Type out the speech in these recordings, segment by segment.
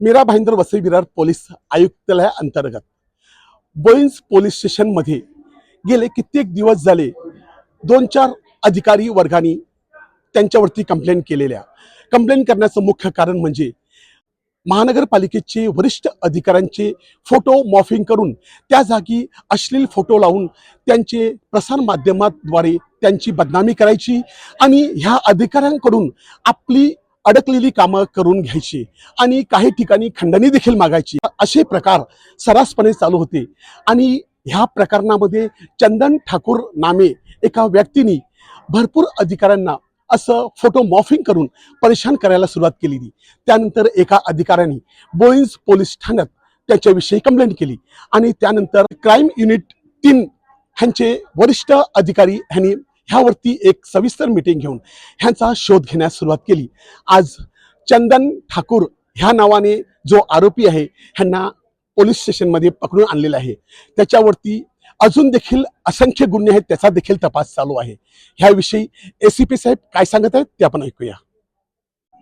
Mira Bhayandar Vasai Virar police आयुक्तालयाअंतर्गत बोईन्स police स्टेशनमध्ये गेले कित्येक दिवस झाले दोन चार अधिकारी वर्गाने त्यांच्यावरती कंप्लेंट केलेल्या. कंप्लेंट करण्याचं मुख्य कारण म्हणजे महानगरपालिकेचे वरिष्ठ अधिकाऱ्यांचे फोटो मॉफिंग करून त्या जागी अश्लील फोटो लावून त्यांचे प्रसारमाध्यमाद्वारे त्यांची बदनामी करायची आणि ह्या अधिकाऱ्यांकडून आपली अडकलेली कामं करून घ्यायची आणि काही ठिकाणी खंडणी देखील मागायची. असे प्रकार सर्रासपणे चालू होते. आणि ह्या प्रकरणामध्ये चंदन ठाकूर नामे एका व्यक्तीने भरपूर अधिकाऱ्यांना असं फोटो मॉफिंग करून परेशान करायला सुरुवात केलेली. त्यानंतर एका अधिकाऱ्याने बोईन्स पोलीस ठाण्यात त्याच्याविषयी कंप्लेंट केली. आणि त्यानंतर क्राईम युनिट तीन ह्यांचे वरिष्ठ अधिकारी ह्यांनी ह्यावरती एक सविस्तर मीटिंग घेऊन ह्यांचा शोध घेण्यास सुरुवात केली. आज चंदन ठाकूर ह्या नावाने जो आरोपी आहे ह्यांना पोलीस स्टेशनमध्ये पकडून आणलेला आहे. त्याच्यावरती अजून देखील असंख्य गुन्हे आहेत त्याचा देखील तपास चालू आहे. ह्याविषयी एसीपी साहेब काय सांगत आहेत ते आपण ऐकूया.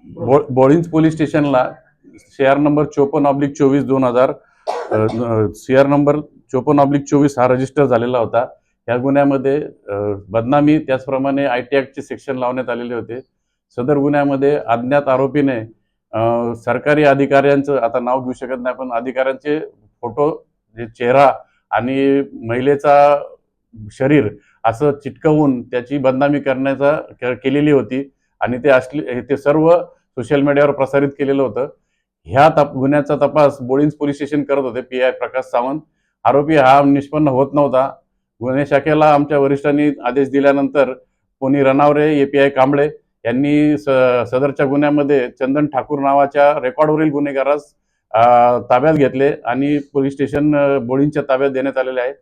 बो- बोळिंज पोलीस स्टेशनला सीआर नंबर चोपन्न ऑब्लिक चोवीस दोन हजार सीआर नंबर चोपन्न ऑब्लिक चोवीस हा रजिस्टर झालेला होता. ह्या गुन्ह्यामध्ये बदनामी त्याचप्रमाणे आय टी ॲक्टचे सेक्शन लावण्यात आलेले होते. सदर गुन्ह्यामध्ये अज्ञात आरोपीने सरकारी अधिकाऱ्यांचं आता नाव घेऊ शकत नाही पण अधिकाऱ्यांचे फोटो जे चेहरा आणि महिलेचा शरीर असं चिटकवून त्याची बदनामी करण्याचा केलेली होती आणि ते असली हे ते सर्व सोशल मीडियावर प्रसारित केलेलं होतं. ह्या तप गुन्ह्याचा तपास बोळींज पोलीस स्टेशन करत होते पी आय प्रकाश सावंत. आरोपी हा निष्पन्न होत नव्हता. गुन्हे शाखेला आमच्या वरिष्ठांनी आदेश दिल्यानंतर कोणी Ranaware A P I Kamble यांनी स सदरच्या गुन्ह्यामध्ये चंदन ठाकूर नावाच्या रेकॉर्डवरील गुन्हेगारास ताब्यात घेतले आणि पोलीस स्टेशन बोळींच्या ताब्यात देण्यात आलेले आहे.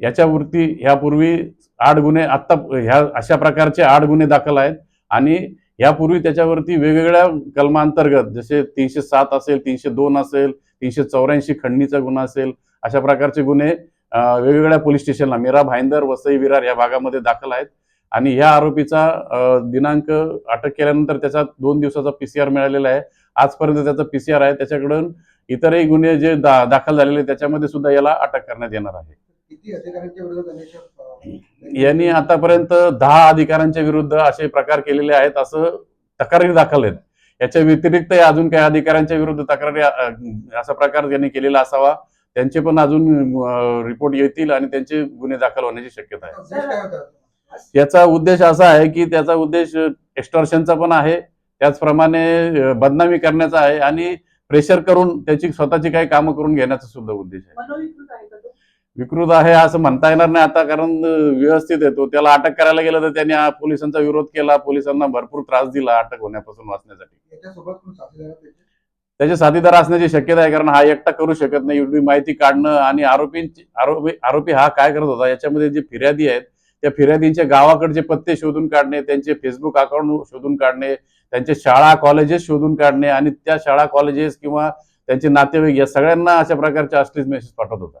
याच्यावरती ह्यापूर्वी आठ गुन्हे आत्ता ह्या अशा प्रकारचे आठ गुन्हे दाखल आहेत आणि यापूर्वी त्याच्यावरती वेगवेगळ्या कलमांतर्गत जसे तीनशे सात असेल तीनशे दोन असेल तीनशे चौऱ्याऐंशी खंडणीचा गुन्हा असेल अशा प्रकारचे गुन्हे वेगवेगळ्या पोलीस स्टेशनला मीरा भाईंदर वसई विरार या भागामध्ये दाखल आहेत. आणि ह्या आरोपीचा दिनांक अटक केल्यानंतर त्याचा दोन दिवसाचा पीसीआर मिळालेला आहे. आजपर्यंत त्याचा पीसीआर आहे. त्याच्याकडून इतरही गुन्हे जे दा दाखल झालेले आहेत, त्याच्यामध्ये सुद्धा याला अटक करण्यात येणार आहे. यांनी आतापर्यंत दहा अधिकाऱ्यांच्या विरुद्ध असे प्रकार केलेले आहेत असं तक्रारी दाखल आहेत. याच्या व्यतिरिक्त अजून काही अधिकाऱ्यांच्या विरुद्ध तक्रारी असा प्रकार त्यांनी केलेला असावा. त्यांचे पण अजून रिपोर्ट येतील आणि त्यांचे गुन्हे दाखल होण्याची शक्यता आहे. याचा उद्देश असा आहे की त्याचा उद्देश एक्स्टॉर्शनचा पण आहे त्याचप्रमाणे बदनामी करण्याचा आहे आणि प्रेशर करून त्याची स्वतःची काही कामं करून घेण्याचा सुद्धा उद्देश आहे. विकृत आहे असं म्हणता येणार नाही आता कारण व्यवस्थित आहे तो. त्याला अटक करायला गेलं तर त्यांनी पोलिसांचा विरोध केला पोलिसांना भरपूर त्रास दिला अटक होण्यापासून वाचण्यासाठी. त्याचे? साथीदार असण्याची शक्यता आहे कारण हा एकटा करू शकत नाही एवढी माहिती काढणं आणि आरोपींची आरोपी आरोपी हा काय करत होता याच्यामध्ये जे फिर्यादी आहेत त्या फिर्यादींच्या गावाकडचे पत्ते शोधून काढणे त्यांचे फेसबुक अकाउंट शोधून काढणे त्यांचे शाळा कॉलेजेस शोधून काढणे आणि त्या शाळा कॉलेजेस किंवा त्यांचे नातेवाईक या सगळ्यांना अशा प्रकारचे अश्लील मेसेज पाठवत होता